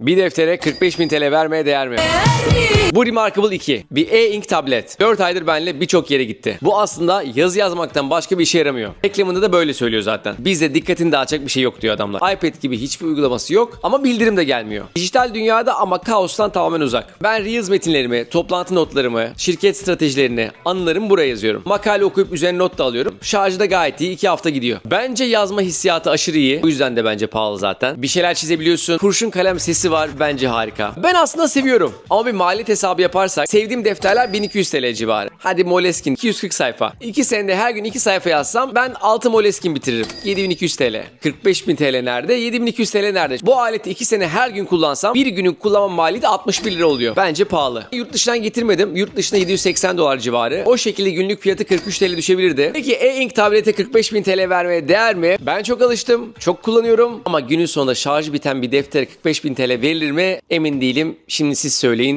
Bir deftere 45.000 TL vermeye değer mi? Bu Remarkable 2. Bir e-ink tablet. 4 aydır benimle birçok yere gitti. Bu aslında yazı yazmaktan başka bir işe yaramıyor. Reklamında da böyle söylüyor zaten. Bizde dikkatini dağıtacak bir şey yok diyor adamlar. iPad gibi hiçbir uygulaması yok ama bildirim de gelmiyor. Dijital dünyada ama kaostan tamamen uzak. Ben Reels metinlerimi, toplantı notlarımı, şirket stratejilerini, anılarımı buraya yazıyorum. Makale okuyup üzerine not da alıyorum. Şarjı da gayet iyi. 2 hafta gidiyor. Bence yazma hissiyatı aşırı iyi. Bu yüzden de bence pahalı zaten. Bir şeyler çizebiliyorsun. Kurşun kalem sesi var. Bence harika. Ben aslında seviyorum. Ama bir maliyet hesabı yaparsak sevdiğim defterler 1200 TL civarı. Hadi Moleskine 240 sayfa. 2 senede her gün 2 sayfa yazsam ben 6 Moleskine bitiririm. 7200 TL. 45000 TL nerede? 7200 TL nerede? Bu aleti 2 sene her gün kullansam bir günün kullanma maliyeti 61 lira oluyor. Bence pahalı. Yurt dışından getirmedim. Yurt dışına 780 dolar civarı. O şekilde günlük fiyatı 43 TL düşebilirdi. Peki e-ink tablete 45.000 TL vermeye değer mi? Ben çok alıştım. Çok kullanıyorum. Ama günün sonunda şarjı biten bir deftere 45.000 TL verilir mi? Emin değilim. Şimdi siz söyleyin.